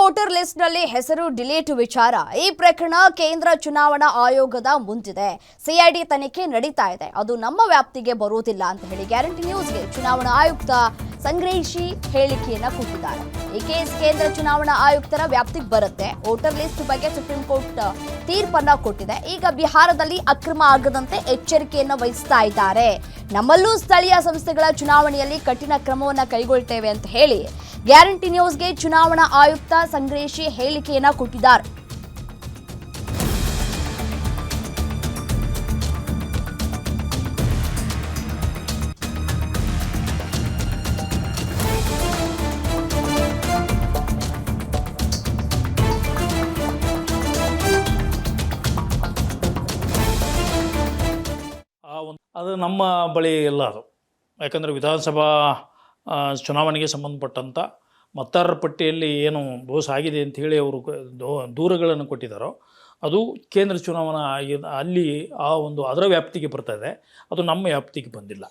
Voter ಲಿಸ್ಟ್ನಲ್ಲಿ ಹೆಸರು delete ವಿಚಾರ ಈ ಪ್ರಕರಣ ಕೇಂದ್ರ ಚುನಾವಣಾ ಆಯೋಗದ ಮುಂದಿದೆ. ಸಿಐಡಿ ತನಿಖೆ ನಡೀತಾ ಇದೆ. ಅದು ನಮ್ಮ ವ್ಯಾಪ್ತಿಗೆ ಬರುವುದಿಲ್ಲ ಅಂತ ಹೇಳಿ ಗ್ಯಾರಂಟಿ ನ್ಯೂಸ್ಗೆ ಚುನಾವಣಾ ಆಯುಕ್ತ ಸಂಗ್ರಹಿಸಿ ಹೇಳಿಕೆಯನ್ನ ಕೊಟ್ಟಿದ್ದಾರೆ ಈ ಕೇಂದ್ರ ಚುನಾವಣಾ ಆಯುಕ್ತರ ವ್ಯಾಪ್ತಿಗೆ ಬರುತ್ತೆ? ವೋಟರ್ ಲಿಸ್ಟ್ ಬಗ್ಗೆ ಸುಪ್ರೀಂ ಕೋರ್ಟ್ ತೀರ್ಪನ್ನ ಕೊಟ್ಟಿದೆ. ಈಗ ಬಿಹಾರದಲ್ಲಿ ಅಕ್ರಮ ಆಗದಂತೆ ಎಚ್ಚರಿಕೆಯನ್ನು ವಹಿಸ್ತಾ ಇದ್ದಾರೆ. ನಮ್ಮಲ್ಲೂ ಸ್ಥಳೀಯ ಸಂಸ್ಥೆಗಳ ಚುನಾವಣೆಯಲ್ಲಿ ಕಠಿಣ ಕ್ರಮವನ್ನು ಕೈಗೊಳ್ತೇವೆ ಅಂತ ಹೇಳಿ ಗ್ಯಾರಂಟಿ ನ್ಯೂಸ್ಗೆ ಚುನಾವಣಾ ಆಯುಕ್ತ ಸಂಗ್ರಹಿಸಿ ಹೇಳಿಕೆಯನ್ನ ಕೊಟ್ಟಿದ್ದಾರೆ. ಒಂದು ಅದು ನಮ್ಮ ಬಳಿ ಇಲ್ಲ ಅದು. ಯಾಕಂದರೆ ವಿಧಾನಸಭಾ ಚುನಾವಣೆಗೆ ಸಂಬಂಧಪಟ್ಟಂಥ ಮತದಾರರ ಪಟ್ಟಿಯಲ್ಲಿ ಏನು ಬೋಸ್ ಆಗಿದೆ ಅಂತ ಹೇಳಿ ಅವರು ದೂರಗಳನ್ನು ಕೊಟ್ಟಿದ್ದಾರೋ, ಅದು ಕೇಂದ್ರ ಚುನಾವಣಾ ಆಗಿ ಅಲ್ಲಿ ಆ ಒಂದು ಅದರ ವ್ಯಾಪ್ತಿಗೆ ಬರ್ತದೆ ಅದು ನಮ್ಮ ವ್ಯಾಪ್ತಿಗೆ ಬಂದಿಲ್ಲ.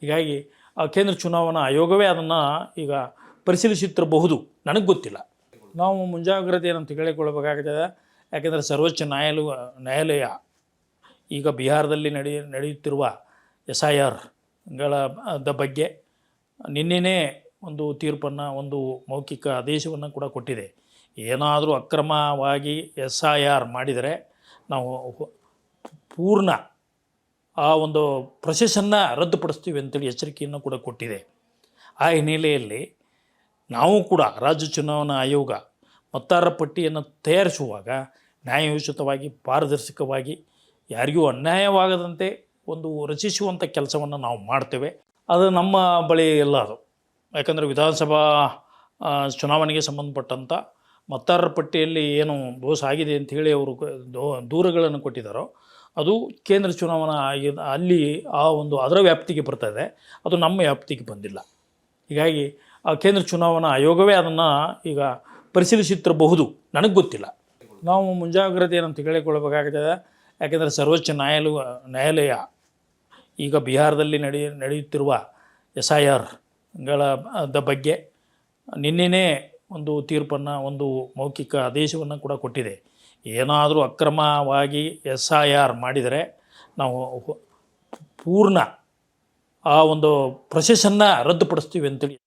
ಹೀಗಾಗಿ ಆ ಕೇಂದ್ರ ಚುನಾವಣಾ ಆಯೋಗವೇ ಅದನ್ನು ಈಗ ಪರಿಶೀಲಿಸುತ್ತಿರಬಹುದು. ನನಗೆ ಗೊತ್ತಿಲ್ಲ. ನಾವು ಮುಂಜಾಗ್ರತೆ ಏನಂತ ಯಾಕೆಂದರೆ ಸರ್ವೋಚ್ಚ ನ್ಯಾಯಾಲಯ ನ್ಯಾಯಾಲಯ ಈಗ ಬಿಹಾರದಲ್ಲಿ ನಡೆಯ ನಡೆಯುತ್ತಿರುವ ಎಸ್ ಐ ಆರ್ಗಳ ದ ಬಗ್ಗೆ ನಿನ್ನೆನೇ ಒಂದು ತೀರ್ಪನ್ನು, ಒಂದು ಮೌಖಿಕ ಆದೇಶವನ್ನು ಕೂಡ ಕೊಟ್ಟಿದೆ. ಏನಾದರೂ ಅಕ್ರಮವಾಗಿ ಎಸ್ ಐ ಆರ್ ಮಾಡಿದರೆ ನಾವು ಪೂರ್ಣ ಆ ಒಂದು ಪ್ರೊಸೆಸನ್ನು ರದ್ದುಪಡಿಸ್ತೀವಿ ಅಂತೇಳಿ ಎಚ್ಚರಿಕೆಯನ್ನು ಕೂಡ ಕೊಟ್ಟಿದೆ. ಆ ಹಿನ್ನೆಲೆಯಲ್ಲಿ ನಾವು ಕೂಡ ರಾಜ್ಯ ಚುನಾವಣಾ ಆಯೋಗ ಮತದಾರರ ಪಟ್ಟಿಯನ್ನು ತಯಾರಿಸುವಾಗ ನ್ಯಾಯಯುತವಾಗಿ ಪಾರದರ್ಶಕವಾಗಿ ಯಾರಿಗೂ ಅನ್ಯಾಯವಾಗದಂತೆ ಒಂದು ರಚಿಸುವಂಥ ಕೆಲಸವನ್ನು ನಾವು ಮಾಡ್ತೇವೆ. ಅದು ನಮ್ಮ ಬಳಿ ಎಲ್ಲ ಅದು. ಯಾಕಂದರೆ ವಿಧಾನಸಭಾ ಚುನಾವಣೆಗೆ ಸಂಬಂಧಪಟ್ಟಂಥ ಮತದಾರರ ಪಟ್ಟಿಯಲ್ಲಿ ಏನು ದೋಷ ಆಗಿದೆ ಅಂತ ಹೇಳಿ ಅವರು ದೂರಗಳನ್ನು ಕೊಟ್ಟಿದ್ದಾರೋ, ಅದು ಕೇಂದ್ರ ಚುನಾವಣಾ ಆಗಿದೆ ಅಲ್ಲಿ ಆ ಒಂದು ಅದರ ವ್ಯಾಪ್ತಿಗೆ ಬರ್ತದೆ ಅದು ನಮ್ಮ ವ್ಯಾಪ್ತಿಗೆ ಬಂದಿಲ್ಲ. ಹೀಗಾಗಿ ಆ ಕೇಂದ್ರ ಚುನಾವಣಾ ಆಯೋಗವೇ ಅದನ್ನು ಈಗ ಪರಿಶೀಲಿಸುತ್ತಿರಬಹುದು ನನಗೆ ಗೊತ್ತಿಲ್ಲ. ನಾವು ಮುಂಜಾಗ್ರತೆ ಏನಂತ ಹೇಳಿಕೊಳ್ಳಬೇಕಾಗ್ತದೆ ಯಾಕೆಂದರೆ ಸರ್ವೋಚ್ಚ ನ್ಯಾಯಾಲಯ ನ್ಯಾಯಾಲಯ ಈಗ ಬಿಹಾರದಲ್ಲಿ ನಡೆಯ ನಡೆಯುತ್ತಿರುವ ಎಸ್ ಐ ಆರ್ಗಳ ದ ಬಗ್ಗೆ ನಿನ್ನೆನೇ ಒಂದು ತೀರ್ಪನ್ನು, ಒಂದು ಮೌಖಿಕ ಆದೇಶವನ್ನು ಕೂಡ ಕೊಟ್ಟಿದೆ. ಏನಾದರೂ ಅಕ್ರಮವಾಗಿ ಎಸ್ ಐ ಆರ್ ಮಾಡಿದರೆ ನಾವು ಪೂರ್ಣ ಆ ಒಂದು ಪ್ರೊಸೆಸನ್ನು ರದ್ದುಪಡಿಸ್ತೀವಿ ಅಂತೇಳಿ